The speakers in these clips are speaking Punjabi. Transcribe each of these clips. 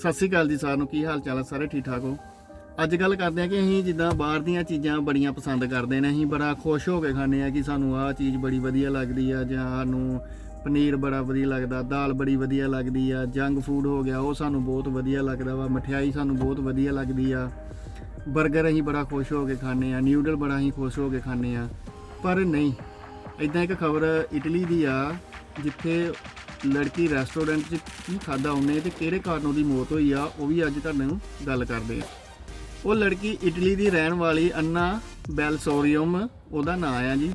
ਸਤਿ ਸ੍ਰੀ ਅਕਾਲ ਜੀ ਸਾਰਿਆਂ ਨੂੰ, ਕੀ ਹਾਲ ਚਾਲ ਹੈ ਸਾਰੇ ਠੀਕ ਠਾਕ ਹੋ? ਅੱਜ ਗੱਲ ਕਰਦੇ ਆ ਕਿ ਅਸੀਂ ਜਿੱਦਾਂ ਬਾਹਰ ਦੀਆਂ ਚੀਜ਼ਾਂ ਬੜੀਆਂ ਪਸੰਦ ਕਰਦੇ ਨੇ, ਅਸੀਂ ਬੜਾ ਖੁਸ਼ ਹੋ ਕੇ ਖਾਂਦੇ ਆ ਕਿ ਸਾਨੂੰ ਆਹ ਚੀਜ਼ ਬੜੀ ਵਧੀਆ ਲੱਗਦੀ ਆ, ਜਾਂ ਸਾਨੂੰ ਪਨੀਰ ਬੜਾ ਵਧੀਆ ਲੱਗਦਾ, ਦਾਲ ਬੜੀ ਵਧੀਆ ਲੱਗਦੀ ਆ, ਜੰਕ ਫੂਡ ਹੋ ਗਿਆ, ਉਹ ਸਾਨੂੰ ਬਹੁਤ ਵਧੀਆ ਲੱਗਦਾ ਵਾ, ਮਠਿਆਈ ਸਾਨੂੰ ਬਹੁਤ ਵਧੀਆ ਲੱਗਦੀ ਆ। 버ਗਰ ਅਸੀਂ ਬੜਾ ਖੁਸ਼ ਹੋ ਕੇ ਖਾਂਦੇ ਆ ਨਿਊਡਲ ਬੜਾ ਅਸੀਂ ਖੁਸ਼ ਹੋ ਕੇ ਖਾਂਦੇ ਆ ਪਰ ਨਹੀਂ ਇਦਾਂ ਇੱਕ ਖਬਰ ਇਟਲੀ ਦੀ ਆ, ਜਿੱਥੇ ਲੜਕੀ ਰੈਸਟੋਰੈਂਟ 'ਚ ਕੀ ਖਾਦਾ ਉਹਨੇ ਤੇ ਕਿਹੜੇ ਕਾਰਨ ਉਹਦੀ ਮੌਤ ਹੋਈ ਆ, ਉਹ ਵੀ ਅੱਜ ਤੁਹਾਨੂੰ ਗੱਲ ਕਰਦੇ ਆ। ਉਹ ਲੜਕੀ ਇਟਲੀ ਦੀ ਰਹਿਣ ਵਾਲੀ ਅੰਨਾ ਬੈਲਸੋਰੀਅਮ ਉਹਦਾ ਨਾਂ ਆ ਜੀ।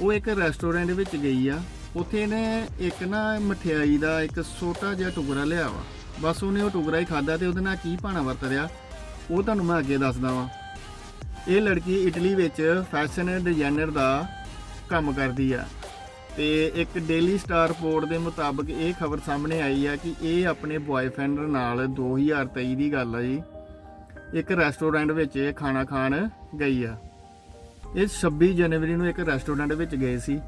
ਉਹ ਇੱਕ ਰੈਸਟੋਰੈਂਟ ਵਿੱਚ ਗਈ ਆ। ਉੱਥੇ ਇਹਨੇ ਇੱਕ ਨਾ ਮਠਿਆਈ ਦਾ ਇੱਕ ਛੋਟਾ ਜਿਹਾ ਟੁਕੜਾ ਲਿਆ ਵਾ। ਬਸ ਉਹਨੇ ਉਹ ਟੁਕੜਾ ਹੀ ਖਾਦਾ ਤੇ ਉਹਦੇ ਨਾਲ ਕੀ ਭਾਣਾ ਵਰਤਿਆ ਉਹ ਤੁਹਾਨੂੰ ਮੈਂ ਅੱਗੇ ਦੱਸਦਾ ਵਾਂ। ਇਹ ਲੜਕੀ ਇਟਲੀ ਵਿੱਚ ਫੈਸ਼ਨ ਡਿਜ਼ਾਈਨਰ ਦਾ ਕੰਮ ਕਰਦੀ ਆ। ਤੇ ਇੱਕ ਡੇਲੀ ਸਟਾਰ ਰਿਪੋਰਟ ਦੇ ਮੁਤਾਬਕ ਇਹ ਖਬਰ ਸਾਹਮਣੇ ਆਈ ਆ ਕਿ ਇਹ ਆਪਣੇ ਬॉयਫ੍ਰੈਂਡ ਨਾਲ 2023 ਦੀ ਗੱਲ ਆ ਜੀ। ਇੱਕ ਰੈਸਟੋਰੈਂਟ ਵਿੱਚ ਇਹ ਖਾਣਾ ਖਾਣ ਗਈ ਆ। ਇਹ 26 ਜਨਵਰੀ ਨੂੰ ਇੱਕ ਰੈਸਟੋਰੈਂਟ ਵਿੱਚ ਗਏ ਸੀ।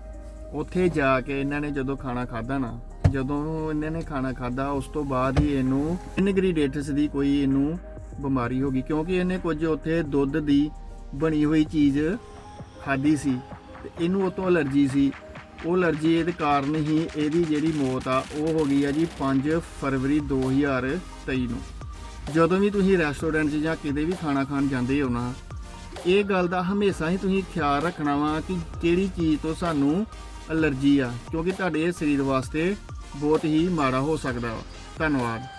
ਉੱਥੇ ਜਾ ਕੇ ਇਹਨਾਂ ਨੇ ਜਦੋਂ ਖਾਣਾ ਖਾਦਾ ਨਾ, ਜਦੋਂ ਇਹਨਾਂ ਨੇ ਖਾਣਾ ਖਾਦਾ ਉਸ ਤੋਂ ਬਾਅਦ ਹੀ ਇਹਨੂੰ ਇਨਗਰੀਡੀਐਂਟਸ ਦੀ ਕੋਈ ਇਹਨੂੰ ਬਿਮਾਰੀ ਹੋ ਗਈ, ਕਿਉਂਕਿ ਇਹਨੇ ਕੁਝ ਉੱਥੇ ਦੁੱਧ ਦੀ ਬਣੀ ਹੋਈ ਚੀਜ਼ ਖਾਧੀ ਸੀ ਤੇ ਇਹਨੂੰ ਉਹ ਤੋਂ ਅਲਰਜੀ ਸੀ। ਉਹ ਅਲਰਜੀ ਦੇ ਕਾਰਨ ਹੀ ਇਹਦੀ ਜਿਹੜੀ ਮੌਤ ਆ, ਉਹ ਹੋ ਗਈ ਆ ਜੀ 5 ਫਰਵਰੀ 2023 ਨੂੰ। ਜਦੋਂ ਵੀ ਤੁਸੀਂ ਰੈਸਟੋਰੈਂਟ 'ਚ ਜਾਂ ਕਿਤੇ ਵੀ ਖਾਣਾ ਖਾਣ ਜਾਂਦੇ ਹੋ ਨਾ, ਇਹ ਗੱਲ ਦਾ ਹਮੇਸ਼ਾ ਹੀ ਤੁਸੀਂ ਖਿਆਲ ਰੱਖਣਾ ਵਾ ਕਿ ਕਿਹੜੀ ਚੀਜ਼ ਤੋਂ ਸਾਨੂੰ ਅਲਰਜੀ ਆ, ਕਿਉਂਕਿ ਤੁਹਾਡੇ ਸਰੀਰ ਵਾਸਤੇ ਬਹੁਤ ਹੀ ਮਾੜਾ ਹੋ ਸਕਦਾ ਵਾ। ਧੰਨਵਾਦ।